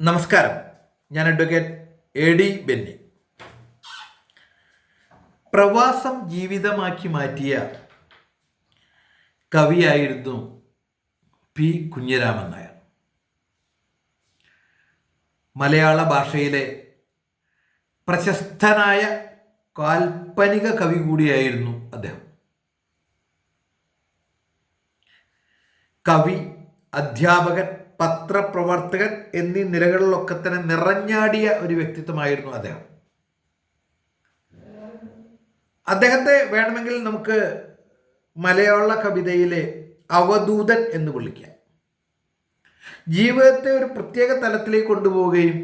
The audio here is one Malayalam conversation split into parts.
നമസ്കാരം. ഞാൻ അഡ്വക്കേറ്റ് എ ഡി ബെന്നി. പ്രവാസം ജീവിതമാക്കി മാറ്റിയ കവിയായിരുന്നു പി കുഞ്ഞിരാമൻ നായർ. മലയാള ഭാഷയിലെ പ്രശസ്തനായ കാൽപ്പനിക കവി കൂടിയായിരുന്നു അദ്ദേഹം. കവി അധ്യാപകൻ പത്രപ്രവർത്തകൻ എന്നീ നിലകളിലൊക്കെ തന്നെ നിറഞ്ഞാടിയ ഒരു വ്യക്തിത്വമായിരുന്നു അദ്ദേഹം. അദ്ദേഹത്തെ വേണമെങ്കിൽ നമുക്ക് മലയാള കവിതയിലെ അവധൂതൻ എന്ന് വിളിക്കാം. ജീവിതത്തെ ഒരു പ്രത്യേക തലത്തിലേക്ക് കൊണ്ടുപോവുകയും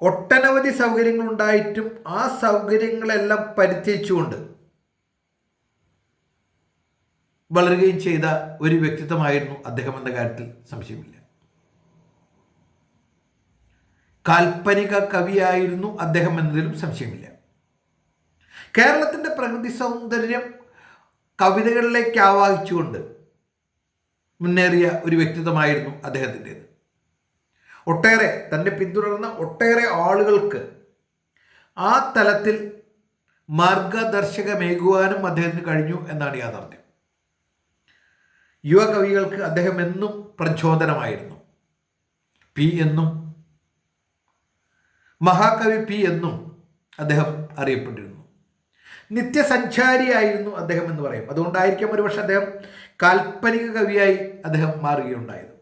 ഒട്ടനവധി സൗകര്യങ്ങൾ ഉണ്ടായിട്ടും ആ സൗകര്യങ്ങളെല്ലാം പരിത്യച്ചുകൊണ്ട് വളരുകയും ചെയ്ത ഒരു വ്യക്തിത്വമായിരുന്നു അദ്ദേഹം എന്ന കാര്യത്തിൽ സംശയമില്ല. കാൽപ്പനിക കവിയായിരുന്നു അദ്ദേഹം എന്നതിലും സംശയമില്ല. കേരളത്തിന്റെ പ്രകൃതി സൗന്ദര്യം കവിതകളിലേക്ക് ആവാഹിച്ചുകൊണ്ട് മുന്നേറിയ ഒരു വ്യക്തിത്വമായിരുന്നു അദ്ദേഹത്തിന്റേത്. ഒട്ടേറെ തന്നെ പിന്തുടർന്ന ഒട്ടേറെ ആളുകൾക്ക് ആ തലത്തിൽ മാർഗദർശകമേകുവാനും അദ്ദേഹത്തിന് കഴിഞ്ഞു എന്നാണ് യാഥാർത്ഥ്യം. യുവ കവികൾക്ക് അദ്ദേഹം എന്നും പ്രചോദനമായിരുന്നു. പി എന്നും മഹാകവി പി എന്നും അദ്ദേഹം അറിയപ്പെട്ടിരുന്നു. നിത്യസഞ്ചാരിയായിരുന്നു അദ്ദേഹം എന്ന് പറയും. അതുകൊണ്ടായിരിക്കാം ഒരുപക്ഷെ അദ്ദേഹം കാൽപ്പനിക കവിയായി അദ്ദേഹം മാറുകയുണ്ടായത്.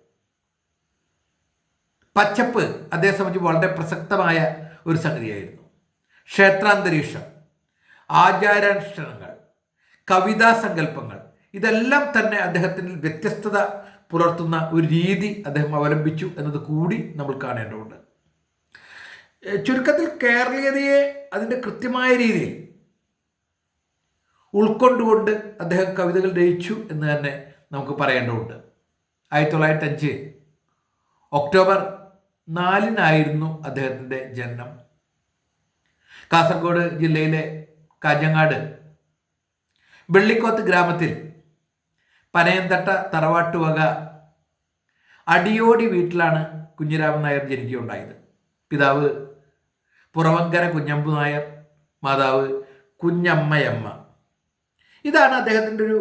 പച്ചപ്പ് അദ്ദേഹം സംബന്ധിച്ച് വളരെ പ്രസക്തമായ ഒരു സംഗതിയായിരുന്നു. ക്ഷേത്രാന്തരീക്ഷം ആചാരാനുഷ്ഠാനങ്ങൾ കവിതാ സങ്കല്പങ്ങൾ ഇതെല്ലാം തന്നെ അദ്ദേഹത്തിന് വ്യത്യസ്തത പുലർത്തുന്ന ഒരു രീതി അദ്ദേഹം അവലംബിച്ചു എന്നത് കൂടി നമ്മൾ കാണേണ്ടതുണ്ട്. ചുരുക്കത്തിൽ കേരളീയതയെ അതിന്റെ കൃത്യമായ രീതിയിൽ ഉൾക്കൊണ്ടുകൊണ്ട് അദ്ദേഹം കവിതകൾ രചിച്ചു എന്ന് തന്നെ നമുക്ക് പറയേണ്ടതുണ്ട്. ആയിരത്തി തൊള്ളായിരത്തി അഞ്ച് ഒക്ടോബർ നാലിനായിരുന്നു അദ്ദേഹത്തിന്റെ ജനനം. കാസർഗോഡ് ജില്ലയിലെ കാഞ്ഞങ്ങാട് വെള്ളിക്കോത്ത് ഗ്രാമത്തിൽ പനയന്തട്ട തറവാട്ടുവക അടിയോടി വീട്ടിലാണ് കുഞ്ഞിരാമൻ നായർ ജനിക്കുകയുണ്ടായത്. പിതാവ് പുറവങ്കര കുഞ്ഞമ്പു നായർ മാതാവ് കുഞ്ഞമ്മയമ്മ. ഇതാണ് അദ്ദേഹത്തിന്റെ ഒരു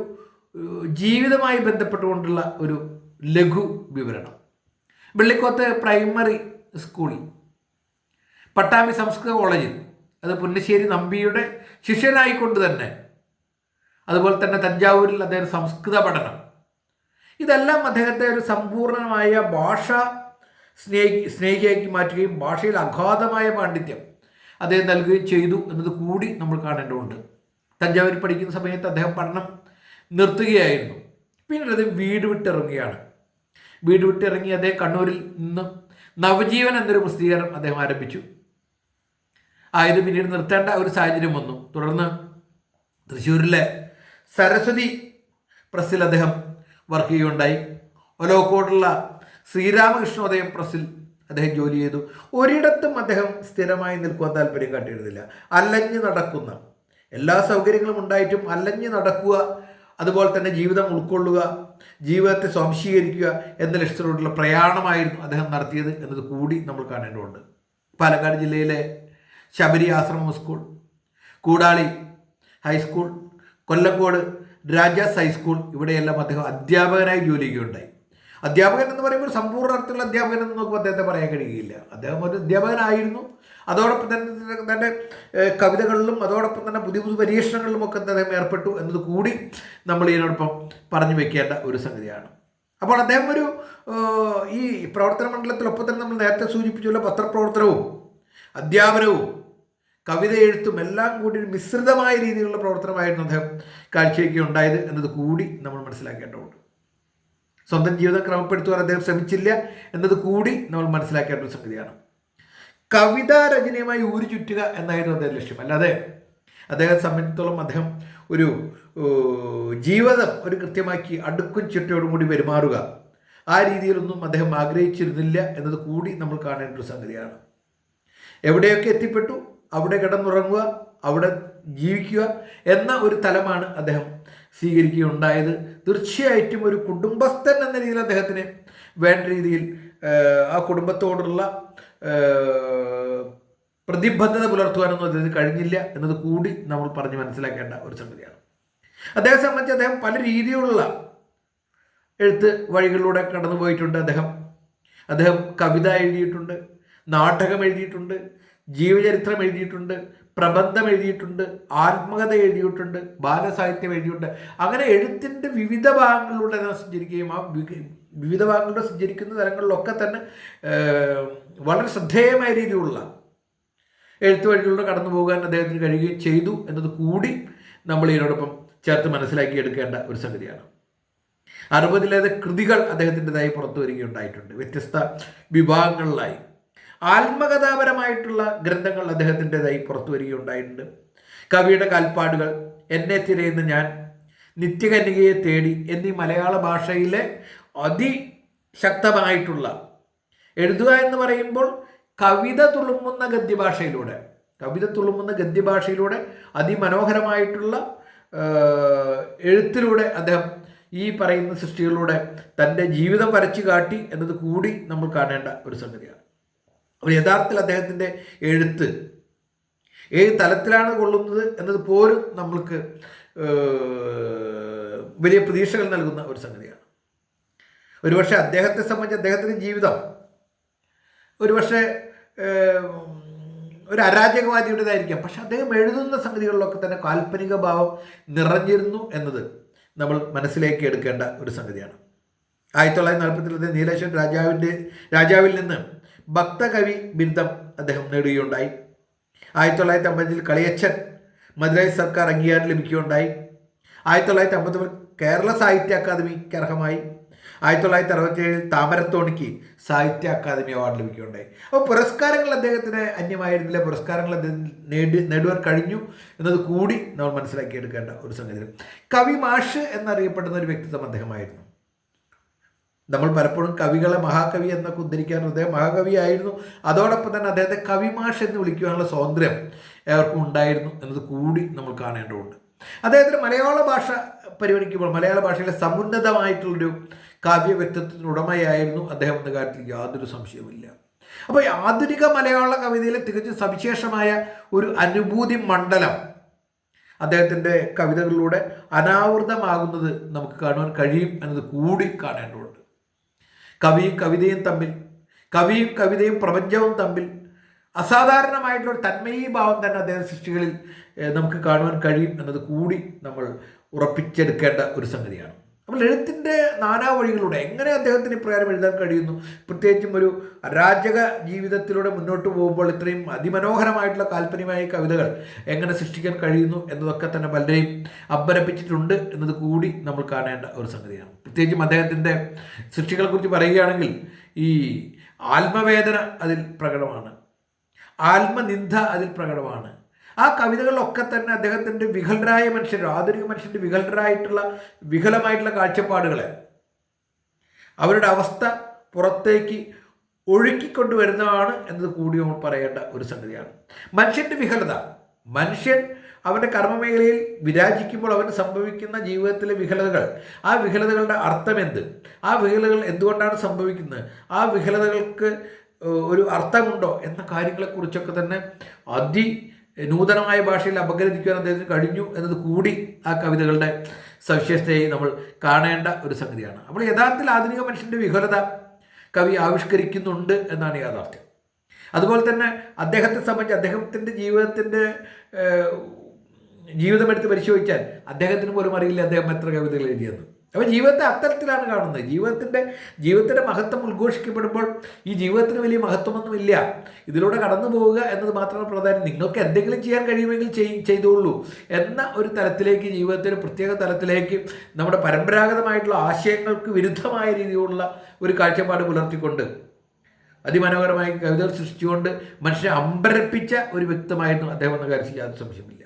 ജീവിതമായി ബന്ധപ്പെട്ടുകൊണ്ടുള്ള ഒരു ലഘു വിവരണം. വെള്ളിക്കോത്ത് പ്രൈമറി സ്കൂളിൽ പട്ടാമ്പി സംസ്കൃത കോളേജിൽ അത് പുന്നശ്ശേരി നമ്പിയുടെ ശിഷ്യനായിക്കൊണ്ട് തന്നെ അതുപോലെ തന്നെ തഞ്ചാവൂരിൽ അദ്ദേഹം സംസ്കൃത പഠനം. ഇതെല്ലാം അദ്ദേഹത്തെ ഒരു സമ്പൂർണമായ ഭാഷ സ്നേഹി സ്നേഹിയാക്കി മാറ്റുകയും ഭാഷയിൽ അഗാധമായ പാണ്ഡിത്യം അദ്ദേഹം നൽകുകയും ചെയ്തു എന്നത് കൂടി നമ്മൾ കാണേണ്ടതുണ്ട്. തഞ്ചാവൂരിൽ പഠിക്കുന്ന സമയത്ത് അദ്ദേഹം പഠനം നിർത്തുകയായിരുന്നു. പിന്നീട് അദ്ദേഹം വീട് വിട്ടിറങ്ങുകയാണ്. വീട് വിട്ടിറങ്ങി അദ്ദേഹം കണ്ണൂരിൽ നിന്ന് നവജീവൻ എന്നൊരു പ്രസിദ്ധീകരണം അദ്ദേഹം ആരംഭിച്ചു. ആയത് പിന്നീട് നിർത്തേണ്ട ഒരു സാഹചര്യം വന്നു. തുടർന്ന് തൃശ്ശൂരിലെ സരസ്വതി പ്രസ്സിൽ അദ്ദേഹം വർക്ക് ചെയ്യുകയുണ്ടായി. ഒലോക്കോടുള്ള ശ്രീരാമകൃഷ്ണോദയം പ്രസ്സിൽ അദ്ദേഹം ജോലി ചെയ്തു. ഒരിടത്തും അദ്ദേഹം സ്ഥിരമായി നിൽക്കുവാൻ താല്പര്യം കാട്ടിയിരുന്നില്ല. അലഞ്ഞു നടക്കുന്ന എല്ലാ സൗകര്യങ്ങളും ഉണ്ടായിട്ടും അലഞ്ഞു നടക്കുക അതുപോലെ തന്നെ ജീവിതം ഉൾക്കൊള്ളുക ജീവിതത്തെ സ്വാംശീകരിക്കുക എന്ന ലക്ഷ്യത്തോടുള്ള പ്രയാണമായിരുന്നു അദ്ദേഹം നടത്തിയത് എന്നത് കൂടി നമ്മൾ കാണേണ്ടതുണ്ട്. പാലക്കാട് ജില്ലയിലെ Sabari Ashramam school Koodali high school Kollengode Rajas high school. ഇവിടെയെല്ലാം അദ്ദേഹം അധ്യാപകനായി ജോലി അധ്യാപകൻ എന്ന് പറയുമ്പോൾ സമ്പൂർണ അർത്ഥത്തിലുള്ള അധ്യാപകൻ എന്ന് നമുക്ക് അദ്ദേഹത്തെ പറയാൻ കഴിയുകയില്ല. അദ്ദേഹം ഒരു അധ്യാപകനായിരുന്നു. അതോടൊപ്പം തന്നെ തന്റെ കവിതകളിലും അതോടൊപ്പം തന്നെ പുതിയ പുതിയ പരീക്ഷണങ്ങളിലും ഒക്കെ അദ്ദേഹം ഏർപ്പെട്ടു എന്നത് കൂടി നമ്മൾ ഇതിനോടൊപ്പം പറഞ്ഞു വെക്കേണ്ട ഒരു സംഗതിയാണ്. അപ്പോൾ അദ്ദേഹം ഒരു ഈ പ്രവർത്തന മണ്ഡലത്തിലൊപ്പം തന്നെ നമ്മൾ നേരത്തെ സൂചിപ്പിച്ചുള്ള പത്രപ്രവർത്തനവും അധ്യാപനവും കവിത എഴുത്തും എല്ലാം കൂടി ഒരു മിശ്രിതമായ രീതിയിലുള്ള പ്രവർത്തനമായിരുന്നു അദ്ദേഹം കാഴ്ചവെക്കുകയുണ്ടായത് എന്നത് കൂടി നമ്മൾ മനസ്സിലാക്കേണ്ടതുണ്ട്. സ്വന്തം ജീവിതം ക്രമപ്പെടുത്തുവാൻ അദ്ദേഹം ശ്രമിച്ചില്ല എന്നത് കൂടി നമ്മൾ മനസ്സിലാക്കേണ്ട ഒരു സംഗതിയാണ്. കവിതാ രചനയുമായി ഊരി ചുറ്റുക എന്നായിരുന്നു അദ്ദേഹം ലക്ഷ്യം. അല്ലാതെ അദ്ദേഹത്തെ സംബന്ധിച്ചിടത്തോളം അദ്ദേഹം ഒരു ജീവിതം ഒരു കൃത്യമാക്കി അടുക്കും ചിട്ടയോടും കൂടി പെരുമാറുക. ആ രീതിയിലൊന്നും അദ്ദേഹം ആഗ്രഹിച്ചിരുന്നില്ല എന്നത് കൂടി നമ്മൾ കാണേണ്ട ഒരു സംഗതിയാണ്. എവിടെയൊക്കെ എത്തിപ്പെട്ടു? അവിടെ കിടന്നുറങ്ങുക അവിടെ ജീവിക്കുക എന്ന ഒരു തലമാണ് അദ്ദേഹം സ്വീകരിക്കുകയുണ്ടായത്. തീർച്ചയായിട്ടും ഒരു കുടുംബസ്ഥൻ എന്ന രീതിയിൽ അദ്ദേഹത്തിന് വേണ്ട രീതിയിൽ ആ കുടുംബത്തോടുള്ള പ്രതിബദ്ധത പുലർത്തുവാനൊന്നും അദ്ദേഹത്തിന് കഴിഞ്ഞില്ല എന്നത് കൂടി നമ്മൾ പറഞ്ഞ് മനസ്സിലാക്കേണ്ട ഒരു സംഗതിയാണ്. അദ്ദേഹം സംബന്ധിച്ച് അദ്ദേഹം പല രീതിയിലുള്ള എഴുത്ത് വഴികളിലൂടെ കടന്നു പോയിട്ടുണ്ട് അദ്ദേഹം. അദ്ദേഹം കവിത എഴുതിയിട്ടുണ്ട് നാടകം എഴുതിയിട്ടുണ്ട് ജീവചരിത്രം എഴുതിയിട്ടുണ്ട് പ്രബന്ധം എഴുതിയിട്ടുണ്ട് ആത്മകഥ എഴുതിയിട്ടുണ്ട് ബാലസാഹിത്യം എഴുതിയിട്ടുണ്ട്. അങ്ങനെ എഴുത്തിന്റെ വിവിധ ഭാഗങ്ങളിലൂടെ ഞാൻ സഞ്ചരിക്കുകയും ആ വിവിധ ഭാഗങ്ങളിലൂടെ സഞ്ചരിക്കുന്ന തലങ്ങളിലൊക്കെ തന്നെ വളരെ ശ്രദ്ധേയമായ രീതിയിലുള്ള എഴുത്തു വഴികളിലൂടെ കടന്നു പോകാൻ അദ്ദേഹത്തിന് കഴിയുകയും ചെയ്തു എന്നത് കൂടി നമ്മൾ ഇതിനോടൊപ്പം ചേർത്ത് മനസ്സിലാക്കി എടുക്കേണ്ട ഒരു സംഗതിയാണ്. അറുപതിലേറെ കൃതികൾ അദ്ദേഹത്തിന്റെതായി പുറത്തു വരികയുണ്ടായിട്ടുണ്ട്. വ്യത്യസ്ത വിഭാഗങ്ങളിലായി. ആത്മകഥാപരമായിട്ടുള്ള ഗ്രന്ഥങ്ങൾ അദ്ദേഹത്തിന്റെതായി പുറത്തു വരികയുണ്ടായിട്ടുണ്ട്. കവിയുടെ കാൽപ്പാടുകൾ എന്നെ തിരയുന്ന ഞാൻ നിത്യകന്യകയെ തേടി എന്നീ മലയാള ഭാഷയിലെ അതിശക്തമായിട്ടുള്ള എഴുതുക എന്ന് പറയുമ്പോൾ കവിത തുളുമ്പുന്ന ഗദ്യഭാഷയിലൂടെ കവിത തുളുമ്പുന്ന ഗദ്യഭാഷയിലൂടെ അതിമനോഹരമായിട്ടുള്ള എഴുത്തിലൂടെ അദ്ദേഹം ഈ പറയുന്ന സൃഷ്ടികളിലൂടെ തന്റെ ജീവിതം വരച്ചു കാട്ടി എന്നത് കൂടി നമ്മൾ കാണേണ്ട ഒരു സംഗതിയാണ്. അപ്പോൾ യഥാർത്ഥത്തിൽ അദ്ദേഹത്തിന്റെ എഴുത്ത് ഏത് തലത്തിലാണ് കൊള്ളുന്നത് എന്നത് പോലും നമ്മൾക്ക് വലിയ പ്രതീക്ഷകൾ നൽകുന്ന ഒരു സംഗതിയാണ്. ഒരുപക്ഷെ അദ്ദേഹത്തെ സംബന്ധിച്ച് അദ്ദേഹത്തിന്റെ ജീവിതം ഒരുപക്ഷെ ഒരു അരാജകവാദിയുടേതായിരിക്കാം. പക്ഷെ അദ്ദേഹം എഴുതുന്ന സംഗതികളിലൊക്കെ തന്നെ കാൽപ്പനിക ഭാവം നിറഞ്ഞിരുന്നു എന്നത് നമ്മൾ മനസ്സിലേക്ക് എടുക്കേണ്ട ഒരു സംഗതിയാണ്. ആയിരത്തി തൊള്ളായിരത്തി നാൽപ്പത്തിരണ്ട് നീലേശ്വരൻ രാജാവിന്റെ രാജാവിൽ നിന്ന് ഭക്തകവി ബിരുദം അദ്ദേഹം നേടുകയുണ്ടായി. ആയിരത്തി തൊള്ളായിരത്തി അമ്പതിൽ കളിയച്ചൻ മദ്രാസ് സർക്കാർ അംഗീകാരം ലഭിക്കുകയുണ്ടായി. ആയിരത്തി തൊള്ളായിരത്തി അമ്പത്തൊമ്പതിൽ കേരള സാഹിത്യ അക്കാദമിക്ക് അർഹമായി. ആയിരത്തി തൊള്ളായിരത്തി അറുപത്തി ഏഴിൽ താമരത്തോണിക്ക് സാഹിത്യ അക്കാദമി അവാർഡ് ലഭിക്കുകയുണ്ടായി. അപ്പോൾ പുരസ്കാരങ്ങൾ അദ്ദേഹത്തിന് അന്യമായിരുന്നില്ല. പുരസ്കാരങ്ങൾ അദ്ദേഹം നേടി നേടുവാൻ കഴിഞ്ഞു എന്നത് കൂടി നമ്മൾ മനസ്സിലാക്കിയെടുക്കേണ്ട ഒരു സംഗതി കവി മാഷ് എന്നറിയപ്പെടുന്ന ഒരു വ്യക്തിത്വം അദ്ദേഹമായിരുന്നു. നമ്മൾ പലപ്പോഴും കവികളെ മഹാകവി എന്നൊക്കെ ഉദ്ധരിക്കാറുണ്ട് അദ്ദേഹം മഹാകവിയായിരുന്നു. അതോടൊപ്പം തന്നെ അദ്ദേഹത്തെ കവിമാഷ് എന്ന് വിളിക്കുവാനുള്ള സ്വാതന്ത്ര്യം ഏവർക്കും ഉണ്ടായിരുന്നു എന്നത് കൂടി നമ്മൾ കാണേണ്ടതുണ്ട്. അദ്ദേഹത്തിന് മലയാള ഭാഷ പരിഗണിക്കുമ്പോൾ മലയാള ഭാഷയിലെ സമുന്നതമായിട്ടുള്ളൊരു കാവ്യ വ്യക്തിത്വത്തിന് ഉടമയായിരുന്നു അദ്ദേഹം എന്ന കാര്യത്തിൽ യാതൊരു സംശയവുമില്ല. അപ്പോൾ ആധുനിക മലയാള കവിതയിലെ തികച്ചും സവിശേഷമായ ഒരു അനുഭൂതി മണ്ഡലം അദ്ദേഹത്തിന്റെ കവിതകളിലൂടെ അനാവൃതമാകുന്നത് നമുക്ക് കാണുവാൻ കഴിയും എന്നത് കൂടി കാണേണ്ടതുണ്ട്. കവിയും കവിതയും തമ്മിൽ കവിയും കവിതയും പ്രപഞ്ചവും തമ്മിൽ അസാധാരണമായിട്ടുള്ള തന്മയീഭാവം തന്നെ അദ്ദേഹം സൃഷ്ടികളിൽ നമുക്ക് കാണുവാൻ കഴിയും എന്നത് കൂടി നമ്മൾ ഉറപ്പിച്ചെടുക്കേണ്ട ഒരു സംഗതിയാണ്. അപ്പോൾ എഴുത്തിന്റെ നാനാ വഴികളിലൂടെ എങ്ങനെ അദ്ദേഹത്തിന് ഇപ്രകാരം എഴുതാൻ കഴിയുന്നു? പ്രത്യേകിച്ചും ഒരു അരാജക ജീവിതത്തിലൂടെ മുന്നോട്ട് പോകുമ്പോൾ ഇത്രയും അതിമനോഹരമായിട്ടുള്ള കാൽപ്പനികമായ കവിതകൾ എങ്ങനെ സൃഷ്ടിക്കാൻ കഴിയുന്നു എന്നതൊക്കെ തന്നെ പലരെയും അമ്പരപ്പിച്ചിട്ടുണ്ട് എന്നത് കൂടി നമ്മൾ കാണേണ്ട ഒരു സംഗതിയാണ്. പ്രത്യേകിച്ചും അദ്ദേഹത്തിന്റെ സൃഷ്ടികളെക്കുറിച്ച് പറയുകയാണെങ്കിൽ ഈ ആത്മവേദന അതിൽ പ്രകടമാണ്. ആത്മനിന്ദ അതിൽ പ്രകടമാണ്. ആ കവിതകളിലൊക്കെ തന്നെ അദ്ദേഹത്തിന്റെ വികലരായ മനുഷ്യർ ആധുനിക മനുഷ്യന്റെ വികലരായിട്ടുള്ള വികലമായിട്ടുള്ള കാഴ്ചപ്പാടുകളെ അവരുടെ അവസ്ഥ പുറത്തേക്ക് ഒഴുക്കിക്കൊണ്ടുവരുന്നതാണ് എന്നത് കൂടി നമ്മൾ പറയേണ്ട ഒരു സംഗതിയാണ്. മനുഷ്യന്റെ വികലത മനുഷ്യൻ അവന്റെ കർമ്മമേഖലയിൽ വിരാജിക്കുമ്പോൾ അവന് സംഭവിക്കുന്ന ജീവിതത്തിലെ വികലതകൾ ആ വികലതകളുടെ അർത്ഥം എന്ത് ആ വികലതകൾ എന്തുകൊണ്ടാണ് സംഭവിക്കുന്നത്? ആ വികലതകൾക്ക് ഒരു അർത്ഥമുണ്ടോ എന്ന കാര്യങ്ങളെക്കുറിച്ചൊക്കെ തന്നെ അതി നൂതനമായ ഭാഷയിൽ അപഗ്രഥിക്കുവാൻ അദ്ദേഹത്തിന് കഴിഞ്ഞു എന്നത് കൂടി ആ കവിതകളുടെ സവിശേഷതയായി നമ്മൾ കാണേണ്ട ഒരു സംഗതിയാണ്. അപ്പോൾ യഥാർത്ഥത്തിൽ ആധുനിക മനുഷ്യന്റെ വിഹുലത കവി ആവിഷ്കരിക്കുന്നുണ്ട് എന്നാണ് യാഥാർത്ഥ്യം. അതുപോലെ തന്നെ അദ്ദേഹത്തെ സംബന്ധിച്ച് അദ്ദേഹത്തിന്റെ ജീവിതത്തിന്റെ ജീവിതമെടുത്ത് ജീവിതം പരിശോധിച്ചാൽ അദ്ദേഹത്തിന് പോലും അറിയില്ല അദ്ദേഹം എത്ര കവിതകൾ എഴുതിയെന്ന്. അപ്പോൾ ജീവിതത്തെ അത്തരത്തിലാണ് കാണുന്നത്. ജീവിതത്തിന്റെ ജീവിതത്തിന്റെ മഹത്വം ഉദ്ഘോഷിക്കപ്പെടുമ്പോൾ ഈ ജീവിതത്തിന് വലിയ മഹത്വമൊന്നുമില്ല ഇതിലൂടെ കടന്നു പോവുക എന്നത് മാത്രമാണ് പ്രധാനം. നിങ്ങൾക്ക് എന്തെങ്കിലും ചെയ്യാൻ കഴിയുമെങ്കിൽ ചെയ് ചെയ്തോളൂ എന്ന ഒരു തലത്തിലേക്ക് ജീവിതത്തിൽ പ്രത്യേക തലത്തിലേക്ക് നമ്മുടെ പരമ്പരാഗതമായിട്ടുള്ള ആശയങ്ങൾക്ക് വിരുദ്ധമായ രീതിയിലുള്ള ഒരു കാഴ്ചപ്പാട് പുലർത്തിക്കൊണ്ട് അതിമനോഹരമായ കവിതകൾ സൃഷ്ടിച്ചുകൊണ്ട് മനുഷ്യനെ അമ്പരപ്പിച്ച ഒരു വ്യക്തമായിരുന്നു അദ്ദേഹം എന്ന കാര്യത്തിൽ യാതൊരു സംശയമില്ല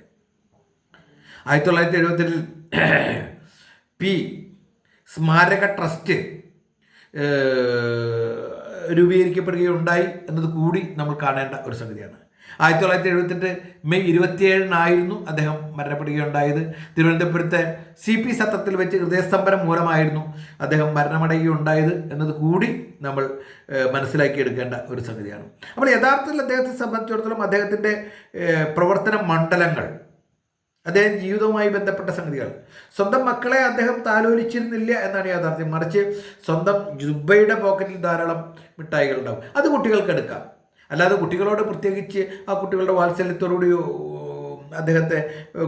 ആയിരത്തി തൊള്ളായിരത്തി എഴുപത്തിൽ പി സ്മാരക ട്രസ്റ്റ് രൂപീകരിക്കപ്പെടുകയുണ്ടായി എന്നത് കൂടി നമ്മൾ കാണേണ്ട ഒരു സംഗതിയാണ്. ആയിരത്തി തൊള്ളായിരത്തി എഴുപത്തെട്ട് മെയ് ഇരുപത്തിയേഴിനായിരുന്നു അദ്ദേഹം മരണപ്പെടുകയുണ്ടായത്. തിരുവനന്തപുരത്തെ സി പി സത്രത്തിൽ വെച്ച് ഹൃദയസ്തംഭനം മൂലമായിരുന്നു അദ്ദേഹം മരണമടയുകയുണ്ടായത് എന്നത് കൂടി നമ്മൾ മനസ്സിലാക്കിയെടുക്കേണ്ട ഒരു സംഗതിയാണ്. അപ്പോൾ യഥാർത്ഥത്തിൽ അദ്ദേഹത്തെ സംബന്ധിച്ചിടത്തോളം അദ്ദേഹത്തിന്റെ പ്രവർത്തന മണ്ഡലങ്ങൾ അദ്ദേഹം ജീവിതവുമായി ബന്ധപ്പെട്ട സംഗതികൾ. സ്വന്തം മക്കളെ അദ്ദേഹം താലോലിച്ചിരുന്നില്ല എന്നാണ് യാഥാർത്ഥ്യം. മറിച്ച് സ്വന്തം ജുബയുടെ പോക്കറ്റിൽ ധാരാളം മിഠായികൾ ഉണ്ടാവും. അത് കുട്ടികൾക്ക് എടുക്കാം. അല്ലാതെ കുട്ടികളോട് പ്രത്യേകിച്ച് ആ കുട്ടികളുടെ വാത്സല്യത്തോടുകൂടി അദ്ദേഹത്തെ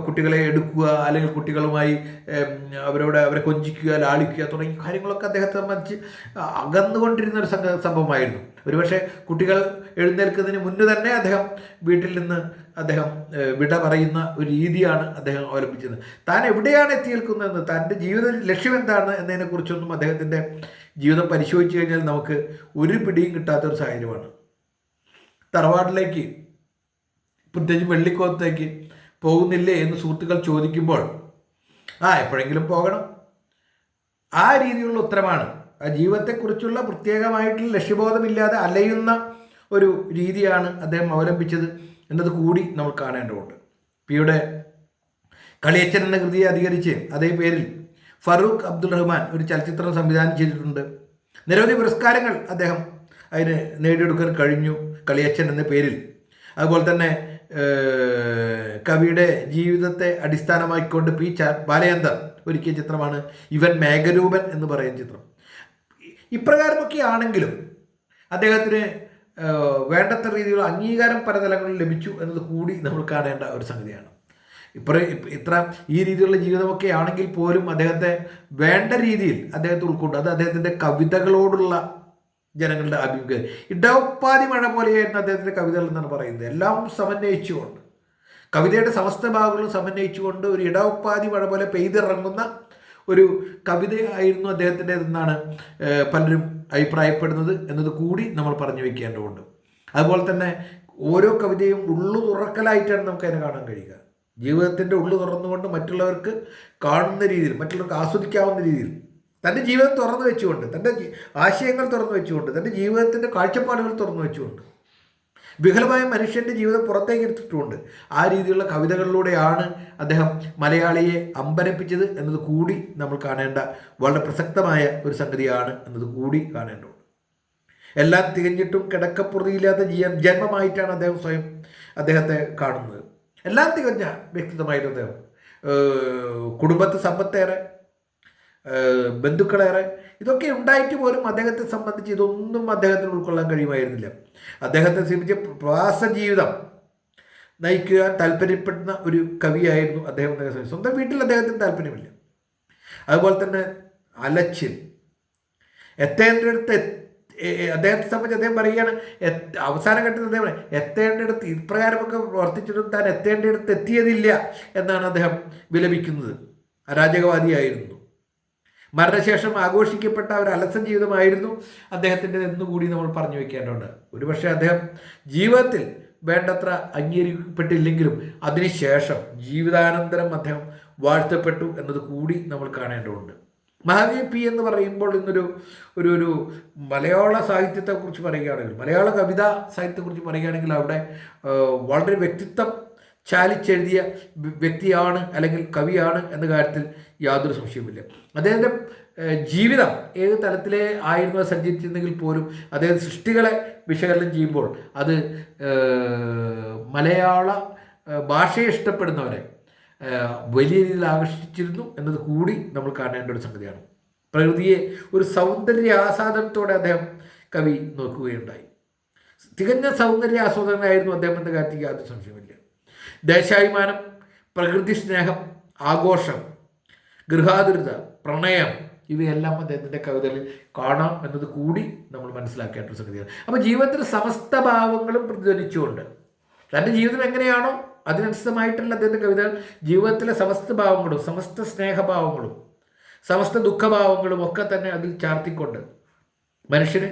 കുട്ടികളെ എടുക്കുക അല്ലെങ്കിൽ കുട്ടികളുമായി അവരോട് അവരെ കൊഞ്ചിക്കുക ലാളിക്കുക തുടങ്ങിയ കാര്യങ്ങളൊക്കെ അദ്ദേഹത്തെ സംബന്ധിച്ച് അകന്നുകൊണ്ടിരുന്ന ഒരു സംഭവമായിരുന്നു. ഒരുപക്ഷെ കുട്ടികൾ എഴുന്നേൽക്കുന്നതിന് മുന്നേ തന്നെ അദ്ദേഹം വീട്ടിൽ നിന്ന് അദ്ദേഹം വിട പറയുന്ന ഒരു രീതിയാണ് അദ്ദേഹം അവലംബിച്ചത്. താൻ എവിടെയാണ് എത്തി നിൽക്കുന്നതെന്ന് തന്റെ ജീവിത ലക്ഷ്യം എന്താണ് എന്നതിനെക്കുറിച്ചൊന്നും അദ്ദേഹത്തിന്റെ ജീവിതം പരിശോധിച്ച് കഴിഞ്ഞാൽ നമുക്ക് ഒരു പിടിയും കിട്ടാത്തൊരു സാഹചര്യമാണ്. തറവാട്ടിലേക്ക് പ്രത്യേകിച്ച് വെള്ളിക്കോത്തേക്ക് പോകുന്നില്ലേ എന്ന് സുഹൃത്തുക്കൾ ചോദിക്കുമ്പോൾ ആ എപ്പോഴെങ്കിലും പോകണം. ആ രീതിയിലുള്ള ഉത്തരമാണ്. ആ ജീവിതത്തെക്കുറിച്ചുള്ള പ്രത്യേകമായിട്ടുള്ള ലക്ഷ്യബോധമില്ലാതെ അലയുന്ന ഒരു രീതിയാണ് അദ്ദേഹം അവലംബിച്ചത് എന്നത് കൂടി നമ്മൾ കാണേണ്ടതുണ്ട്. പിയുടെ കളിയച്ചൻ എന്ന കൃതിയെ അധികരിച്ച് അതേ പേരിൽ ഫറൂഖ് അബ്ദുൾ റഹ്മാൻ ഒരു ചലച്ചിത്രം സംവിധാനം ചെയ്തിട്ടുണ്ട്. നിരവധി പുരസ്കാരങ്ങൾ അദ്ദേഹം അതിന് നേടിയെടുക്കാൻ കഴിഞ്ഞു കളിയച്ചൻ എന്ന പേരിൽ. അതുപോലെ തന്നെ കവിയുടെ ജീവിതത്തെ അടിസ്ഥാനമാക്കിക്കൊണ്ട് പി ചാ ബാലയന്തർ ഒരുക്കിയ ചിത്രമാണ് ഇവൻ മേഘരൂപൻ എന്ന് പറയുന്ന ചിത്രം. ഇപ്രകാരമൊക്കെ ആണെങ്കിലും അദ്ദേഹത്തിന് വേണ്ടത്ര രീതിയിലുള്ള അംഗീകാരം പല തലങ്ങളിൽ ലഭിച്ചു എന്നത് കൂടി നമ്മൾ കാണേണ്ട ഒരു സംഗതിയാണ്. ഇപ്പറ ഇത്ര ഈ രീതിയിലുള്ള ജീവിതമൊക്കെ ആണെങ്കിൽ പോലും അദ്ദേഹത്തെ വേണ്ട രീതിയിൽ അദ്ദേഹത്തെ ഉൾക്കൊണ്ട് അത് അദ്ദേഹത്തിന്റെ കവിതകളോടുള്ള ജനങ്ങളുടെ അഭിമുഖം ഇടവപ്പാതി മഴ പോലെയായിരുന്നു അദ്ദേഹത്തിന്റെ കവിതകൾ എന്നാണ് പറയുന്നത്. എല്ലാം സമന്വയിച്ചുകൊണ്ട് കവിതയുടെ സമസ്ത ഭാഗങ്ങളും സമന്വയിച്ചുകൊണ്ട് ഒരു ഇടവപ്പാതി മഴ പോലെ പെയ്തിറങ്ങുന്ന ഒരു കവിതയായിരുന്നു അദ്ദേഹത്തിന്റെ എന്നാണ് പലരും അഭിപ്രായപ്പെടുന്നത് എന്നത് കൂടി നമ്മൾ പറഞ്ഞു വയ്ക്കേണ്ടതുണ്ട് അതുപോലെ തന്നെ ഓരോ കവിതയും ഉള്ളു തുറക്കലായിട്ടാണ് നമുക്ക് അതിനെ കാണാൻ കഴിയുക. ജീവിതത്തിന്റെ ഉള്ളു തുറന്നുകൊണ്ട് മറ്റുള്ളവർക്ക് കാണുന്ന രീതിയിൽ മറ്റുള്ളവർക്ക് ആസ്വദിക്കാവുന്ന രീതിയിൽ തന്റെ ജീവിതം തുറന്നു വെച്ചുകൊണ്ട് തന്റെ ആശയങ്ങൾ തുറന്നു വെച്ചുകൊണ്ട് തന്റെ ജീവിതത്തിന്റെ കാഴ്ചപ്പാടുകൾ തുറന്നു വെച്ചുകൊണ്ട് വിഹലമായ മനുഷ്യന്റെ ജീവിതം പുറത്തേക്ക് എടുത്തിട്ടുമുണ്ട് ആ രീതിയിലുള്ള കവിതകളിലൂടെയാണ് അദ്ദേഹം മലയാളിയെ അമ്പരപ്പിച്ചത് എന്നത് കൂടി നമ്മൾ കാണേണ്ട വളരെ പ്രസക്തമായ ഒരു സംഗതിയാണ് എന്നത് കൂടി കാണേണ്ടതുണ്ട് എല്ലാം തികഞ്ഞിട്ടും കിടക്കപ്പുറതിയില്ലാത്ത ജീവൻ ജന്മമായിട്ടാണ് അദ്ദേഹം സ്വയം അദ്ദേഹത്തെ കാണുന്നത്. എല്ലാം തികഞ്ഞ വ്യക്തിത്വമായിട്ട് അദ്ദേഹം. കുടുംബത്തെ സമ്പത്തേറെ ബന്ധുക്കളേറെ ഇതൊക്കെ ഉണ്ടായിട്ട് പോലും അദ്ദേഹത്തെ സംബന്ധിച്ച് ഇതൊന്നും അദ്ദേഹത്തിന് ഉൾക്കൊള്ളാൻ കഴിയുമായിരുന്നില്ല. അദ്ദേഹത്തെ സംബന്ധിച്ച് പ്രവാസ ജീവിതം നയിക്കുക താല്പര്യപ്പെടുന്ന ഒരു കവിയായിരുന്നു അദ്ദേഹം. സ്വന്തം വീട്ടിൽ അദ്ദേഹത്തിന് താല്പര്യമില്ല. അതുപോലെ തന്നെ അലച്ചിൽ. എത്തേണ്ടടുത്ത് അദ്ദേഹത്തെ സംബന്ധിച്ച് അദ്ദേഹം പറയുകയാണ് അവസാന ഘട്ടത്തിൽ അദ്ദേഹം എത്തേണ്ടടുത്ത് ഇപ്രകാരമൊക്കെ പ്രവർത്തിച്ചിട്ടും താൻ എത്തേണ്ടടുത്ത് എത്തിയതില്ല എന്നാണ് അദ്ദേഹം വിലപിക്കുന്നത്. അരാജകവാദിയായിരുന്നു. മരണശേഷം ആഘോഷിക്കപ്പെട്ട ഒരു അലസ ജീവിതമായിരുന്നു. അദ്ദേഹത്തിന്റെ എന്നുകൂടി നമ്മൾ പറഞ്ഞു വെക്കേണ്ടതുണ്ട് ഒരുപക്ഷെ അദ്ദേഹം ജീവിതത്തിൽ വേണ്ടത്ര അംഗീകരിക്കപ്പെട്ടില്ലെങ്കിലും അതിനുശേഷം ജീവിതാനന്തരം അദ്ദേഹം വാഴ്ത്തപ്പെട്ടു എന്നത് കൂടി നമ്മൾ കാണേണ്ടതുണ്ട്. മഹാകവി പി എന്ന് പറയുമ്പോൾ ഇന്നൊരു ഒരു ഒരു മലയാള സാഹിത്യത്തെക്കുറിച്ച് പറയുകയാണെങ്കിൽ മലയാള കവിതാ സാഹിത്യത്തെക്കുറിച്ച് പറയുകയാണെങ്കിൽ അവിടെ വളരെ വ്യക്തിത്വം ചാലിച്ചെഴുതിയ വ്യ- വ്യക്തിയാണ് അല്ലെങ്കിൽ കവിയാണ് എന്ന കാര്യത്തിൽ യാതൊരു സംശയവുമില്ല. അദ്ദേഹത്തിന്റെ ജീവിതം ഏത് തലത്തിലെ ആയിരുന്നു സഞ്ചരിച്ചിരുന്നെങ്കിൽ പോലും അദ്ദേഹം സൃഷ്ടികളെ വിശകലനം ചെയ്യുമ്പോൾ അത് മലയാള ഭാഷയെ ഇഷ്ടപ്പെടുന്നവരെ വലിയ രീതിയിൽ ആകർഷിച്ചിരുന്നു എന്നത് കൂടി നമ്മൾ കാണേണ്ട ഒരു സംഗതിയാണ്. പ്രകൃതിയെ ഒരു സൗന്ദര്യ ആസ്വാദനത്തോടെ അദ്ദേഹം കവി നോക്കുകയുണ്ടായി. തികഞ്ഞ സൗന്ദര്യ ആസ്വാദനമായിരുന്നു അദ്ദേഹം എന്ന കാര്യത്തിൽ യാതൊരു സംശയമില്ല ദേശാഭിമാനം പ്രകൃതി സ്നേഹം ആഘോഷം ഗൃഹാതുരത പ്രണയം ഇവയെല്ലാം അദ്ദേഹത്തിന്റെ കവിതകളിൽ കാണാം എന്നത് കൂടി നമ്മൾ മനസ്സിലാക്കേണ്ട ഒരു സംഗതിയാണ്. അപ്പോൾ ജീവിതത്തിലെ സമസ്ത ഭാവങ്ങളും പ്രതിധ്വനിച്ചുകൊണ്ട് തന്റെ ജീവിതം എങ്ങനെയാണോ അതിനനുസൃതമായിട്ടുള്ള അദ്ദേഹത്തിന്റെ കവിതകൾ ജീവിതത്തിലെ സമസ്ത ഭാവങ്ങളും സമസ്ത സ്നേഹഭാവങ്ങളും സമസ്ത ദുഃഖഭാവങ്ങളും ഒക്കെ തന്നെ അതിൽ ചാർത്തിക്കൊണ്ട് മനുഷ്യന്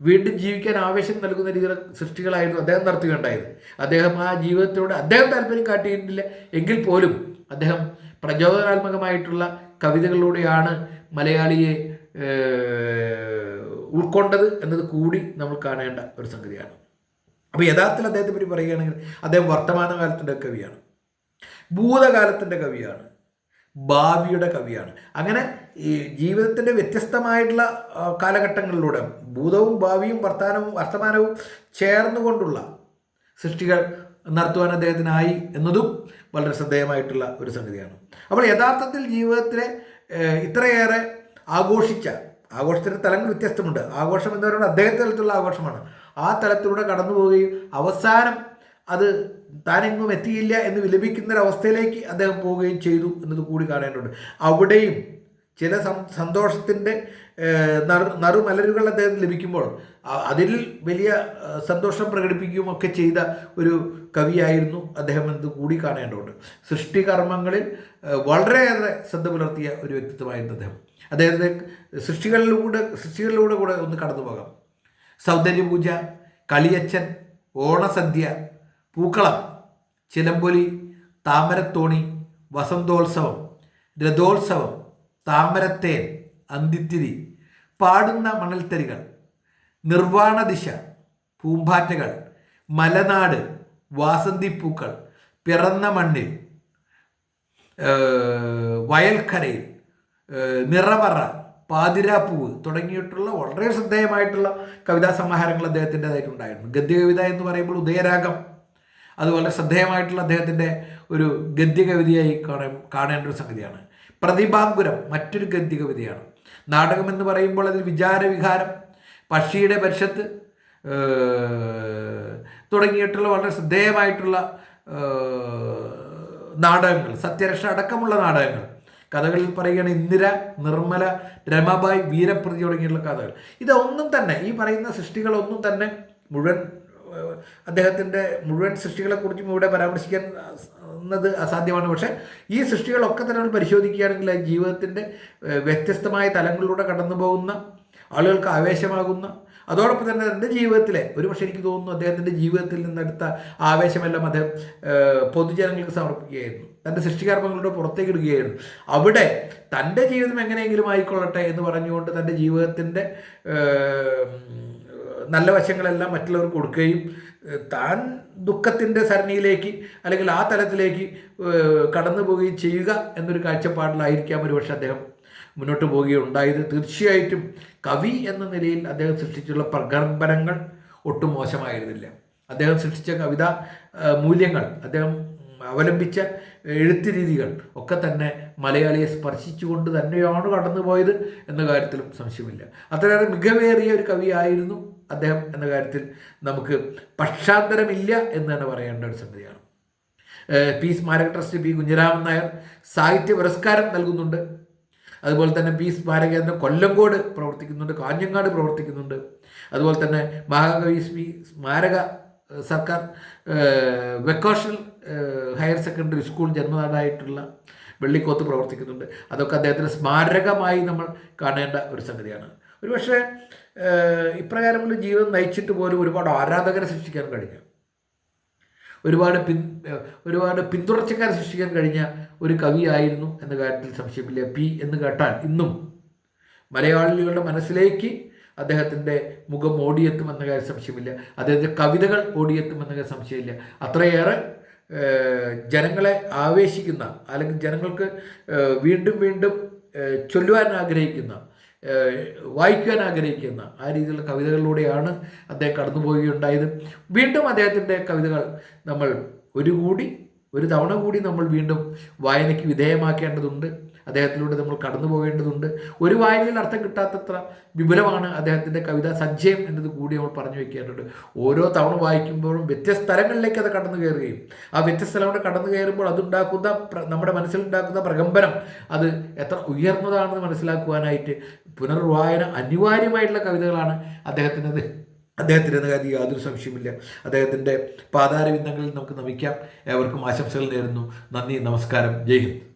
വീണ്ടും ജീവിക്കാൻ ആവേശം നൽകുന്ന രീതിയിലുള്ള സൃഷ്ടികളായിരുന്നു അദ്ദേഹം നടത്തുകയുണ്ടായത് അദ്ദേഹം ആ ജീവിതത്തിലൂടെ അദ്ദേഹം താല്പര്യം കാട്ടിയിരുന്നില്ല എങ്കിൽ പോലും അദ്ദേഹം പ്രചോദനാത്മകമായിട്ടുള്ള കവിതകളിലൂടെയാണ് മലയാളിയെ ഉൾക്കൊണ്ടത് എന്നത് കൂടി നമ്മൾ കാണേണ്ട ഒരു സംഗതിയാണ്. അപ്പോൾ യഥാർത്ഥത്തിൽ അദ്ദേഹത്തെ പറ്റി പറയുകയാണെങ്കിൽ അദ്ദേഹം വർത്തമാനകാലത്തിന്റെ കവിയാണ്. ഭൂതകാലത്തിന്റെ കവിയാണ്. ഭാവിയുടെ കവിയാണ്. അങ്ങനെ ഈ ജീവിതത്തിന്റെ വ്യത്യസ്തമായിട്ടുള്ള കാലഘട്ടങ്ങളിലൂടെ ഭൂതവും ഭാവിയും വർത്തമാനവും വർത്തമാനവും ചേർന്നുകൊണ്ടുള്ള സൃഷ്ടികൾ നടത്തുവാൻ അദ്ദേഹത്തിനായി എന്നതും വളരെ ശ്രദ്ധേയമായിട്ടുള്ള ഒരു സംഗതിയാണ്. അപ്പോൾ യഥാർത്ഥത്തിൽ ജീവിതത്തിലെ ഇത്രയേറെ ആഘോഷിച്ച ആഘോഷത്തിന്റെ തലങ്ങൾ വ്യത്യസ്തമുണ്ട്. ആഘോഷം എന്ന് പറയുന്നത് അദ്ദേഹത്തെ തലത്തിലുള്ള ആഘോഷമാണ്. ആ തലത്തിലൂടെ കടന്നു പോവുകയും അവസാനം അത് താനെങ്ങും എത്തിയില്ല എന്ന് വിലപിക്കുന്നൊരവസ്ഥയിലേക്ക് അദ്ദേഹം പോവുകയും ചെയ്തു എന്നത് കൂടി കാണേണ്ടതുണ്ട്. അവിടെയും ചില സന്തോഷത്തിന്റെ നറു നറുമലരുകൾ അദ്ദേഹത്തിന് ലഭിക്കുമ്പോൾ അതിൽ വലിയ സന്തോഷം പ്രകടിപ്പിക്കുകയും ഒക്കെ ചെയ്ത ഒരു കവിയായിരുന്നു അദ്ദേഹം എന്ന് കൂടി കാണേണ്ടതുണ്ട്. സൃഷ്ടികർമ്മങ്ങളിൽ വളരെയേറെ ശ്രദ്ധ പുലർത്തിയ ഒരു വ്യക്തിത്വമായിരുന്നു അദ്ദേഹം. അദ്ദേഹത്തെ സൃഷ്ടികളിലൂടെ സൃഷ്ടികളിലൂടെ കൂടെ ഒന്ന് കടന്നു പോകാം. സൗന്ദര്യപൂജ കളിയച്ചൻ ഓണസദ്യ പൂക്കളം ചിലമ്പൊലി താമരത്തോണി വസന്തോത്സവം രഥോത്സവം താമരത്തേൻ അന്തിത്തിരി പാടുന്ന മണൽത്തരികൾ നിർവാണദിശ പൂമ്പാറ്റകൾ മലനാട് വാസന്തിപ്പൂക്കൾ പിറന്ന മണ്ണിൽ വയൽക്കരയിൽ നിറവറ പാതിരാപ്പൂവ് തുടങ്ങിയിട്ടുള്ള വളരെ ശ്രദ്ധേയമായിട്ടുള്ള കവിതാ സമാഹാരങ്ങൾ അദ്ദേഹത്തിന്റെതായിട്ടുണ്ടായിരുന്നു ഗദ്യകവിത എന്ന് പറയുമ്പോൾ ഉദയരാഗം. അത് വളരെ ശ്രദ്ധേയമായിട്ടുള്ള അദ്ദേഹത്തിന്റെ ഒരു ഗദ്യകവിതയായി കവിതയായി കാണേണ്ട ഒരു സംഗതിയാണ്. പ്രതിഭാങ്കുരം മറ്റൊരു ഗദ്യകവിതയാണ്. നാടകം എന്ന് പറയുമ്പോൾ അതിൽ വിചാരവിഹാരം പക്ഷിയുടെ പരിഷത്ത് തുടങ്ങിയിട്ടുള്ള വളരെ ശ്രദ്ധേയമായിട്ടുള്ള നാടകങ്ങൾ സത്യരക്ഷ അടക്കമുള്ള നാടകങ്ങൾ. കഥകളിൽ പറയുകയാണ് ഇന്ദിര നിർമ്മല രമാബായ് വീരപ്രതി തുടങ്ങിയിട്ടുള്ള കഥകൾ. ഇതൊന്നും തന്നെ ഈ പറയുന്ന സൃഷ്ടികളൊന്നും തന്നെ മുഴുവൻ അദ്ദേഹത്തിന്റെ മുഴുവൻ സൃഷ്ടികളെക്കുറിച്ചും ഇവിടെ പരാമർശിക്കാൻ എന്നത് അസാധ്യമാണ്. പക്ഷേ ഈ സൃഷ്ടികളൊക്കെ തന്നെ നമ്മൾ പരിശോധിക്കുകയാണെങ്കിൽ ജീവിതത്തിന്റെ വ്യത്യസ്തമായ തലങ്ങളിലൂടെ കടന്നു പോകുന്ന ആളുകൾക്ക് ആവേശമാകുന്ന അതോടൊപ്പം തന്നെ എന്റെ ജീവിതത്തിലെ ഒരു പക്ഷേ എനിക്ക് തോന്നുന്നു അദ്ദേഹത്തിന്റെ ജീവിതത്തിൽ നിന്നെടുത്ത ആവേശമെല്ലാം അദ്ദേഹം പൊതുജനങ്ങൾക്ക് സമർപ്പിക്കുകയായിരുന്നു. തന്റെ സൃഷ്ടികർമ്മങ്ങളുടെ പുറത്തേക്ക് ഇടുകയായിരുന്നു. അവിടെ തന്റെ ജീവിതം എങ്ങനെയെങ്കിലും ആയിക്കൊള്ളട്ടെ എന്ന് പറഞ്ഞുകൊണ്ട് തന്റെ ജീവിതത്തിന്റെ നല്ല വശങ്ങളെല്ലാം മറ്റുള്ളവർക്ക് കൊടുക്കുകയും താൻ ദുഃഖത്തിന്റെ സരണിയിലേക്ക് അല്ലെങ്കിൽ ആ തലത്തിലേക്ക് കടന്നു പോവുകയും ചെയ്യുക എന്നൊരു കാഴ്ചപ്പാടിലായിരിക്കാം ഒരു പക്ഷേ അദ്ദേഹം മുന്നോട്ട് പോവുകയുണ്ടായത്. തീർച്ചയായിട്ടും കവി എന്ന നിലയിൽ അദ്ദേഹം സൃഷ്ടിച്ചുള്ള പ്രകമ്പനങ്ങൾ ഒട്ടും മോശമായിരുന്നില്ല. അദ്ദേഹം സൃഷ്ടിച്ച കവിതാ മൂല്യങ്ങൾ അദ്ദേഹം അവലംബിച്ച എഴുത്ത് രീതികൾ ഒക്കെ തന്നെ മലയാളിയെ സ്പർശിച്ചുകൊണ്ട് തന്നെയാണ് കടന്നുപോയത് എന്ന കാര്യത്തിലും സംശയമില്ല. അത്രയേറെ മികവേറിയ ഒരു കവിയായിരുന്നു അദ്ദേഹം എന്ന കാര്യത്തിൽ നമുക്ക് പക്ഷാന്തരമില്ല എന്ന് തന്നെ പറയേണ്ട ഒരു സംഗതിയാണ്. പി സ്മാരക ട്രസ്റ്റ് പി കുഞ്ഞിരാമൻ നായർ സാഹിത്യ പുരസ്കാരം നൽകുന്നുണ്ട്. അതുപോലെ തന്നെ പി സ്മാരക കേന്ദ്രം കൊല്ലങ്കോട് പ്രവർത്തിക്കുന്നുണ്ട് കാഞ്ഞങ്ങാട് പ്രവർത്തിക്കുന്നുണ്ട്. അതുപോലെ തന്നെ മഹാകവി സ്മി സ്മാരക സർക്കാർ വെക്കേഷണൽ ഹയർ സെക്കൻഡറി സ്കൂൾ ജന്മനാടായിട്ടുള്ള വെള്ളിക്കോത്ത് പ്രവർത്തിക്കുന്നുണ്ട്. അതൊക്കെ അദ്ദേഹത്തിന് സ്മാരകമായി നമ്മൾ കാണേണ്ട ഒരു സംഗതിയാണ്. ഒരുപക്ഷെ ഇപ്രകാരമുള്ള ജീവിതം നയിച്ചിട്ട് പോലും ഒരുപാട് ആരാധകരെ സൃഷ്ടിക്കാൻ കഴിഞ്ഞ. ഒരുപാട് പിൻ ഒരുപാട് പിന്തുടർച്ചക്കാരെ സൃഷ്ടിക്കാൻ കഴിഞ്ഞ ഒരു കവിയായിരുന്നു എന്ന കാര്യത്തിൽ സംശയമില്ല. പി എന്ന് കേട്ടാൽ ഇന്നും മലയാളികളുടെ മനസ്സിലേക്ക് അദ്ദേഹത്തിന്റെ മുഖം ഓടിയെത്തും എന്ന കാര്യം സംശയമില്ല. അദ്ദേഹത്തിന്റെ കവിതകൾ ഓടിയെത്തും എന്ന കാര്യം സംശയമില്ല. അത്രയേറെ ജനങ്ങളെ ആവേശിക്കുന്ന അല്ലെങ്കിൽ ജനങ്ങൾക്ക് വീണ്ടും വീണ്ടും ചൊല്ലുവാൻ ആഗ്രഹിക്കുന്ന വായിക്കുവാൻ ആഗ്രഹിക്കുന്ന ആ രീതിയിലുള്ള കവിതകളിലൂടെയാണ് അദ്ദേഹം കടന്നു പോവുകയുണ്ടായത് വീണ്ടും അദ്ദേഹത്തിന്റെ കവിതകൾ നമ്മൾ ഒരു കൂടി ഒരു തവണ കൂടി നമ്മൾ വീണ്ടും വായനയ്ക്ക് വിധേയമാക്കേണ്ടതുണ്ട്. അദ്ദേഹത്തിലൂടെ നമ്മൾ കടന്നു പോകേണ്ടതുണ്ട്. ഒരു വായനയിൽ അർത്ഥം കിട്ടാത്തത്ര വിപുലമാണ് അദ്ദേഹത്തിന്റെ കവിത സഞ്ചയം എന്നത് കൂടി നമ്മൾ പറഞ്ഞു വയ്ക്കേണ്ടത് ഓരോ തവണ വായിക്കുമ്പോഴും വ്യത്യസ്ത സ്ഥലങ്ങളിലേക്ക് അത് കടന്നു കയറുകയും ആ വ്യത്യസ്ത സ്ഥലങ്ങളുടെ കടന്നു കയറുമ്പോൾ അതുണ്ടാക്കുന്ന നമ്മുടെ മനസ്സിലുണ്ടാക്കുന്ന പ്രകമ്പനം അത് എത്ര ഉയർന്നതാണെന്ന് മനസ്സിലാക്കുവാനായിട്ട് പുനർവായന അനിവാര്യമായിട്ടുള്ള കവിതകളാണ് അദ്ദേഹത്തിന്റെ എന്ന കാര്യം യാതൊരു സംശയമില്ല അദ്ദേഹത്തിന്റെ പാതാരവിന്ദങ്ങളിൽ നമുക്ക് നമിക്കാം. ഏവർക്കും ആശംസകൾ നേരുന്നു. നന്ദി നമസ്കാരം. ജയ് ഹിന്ദ്.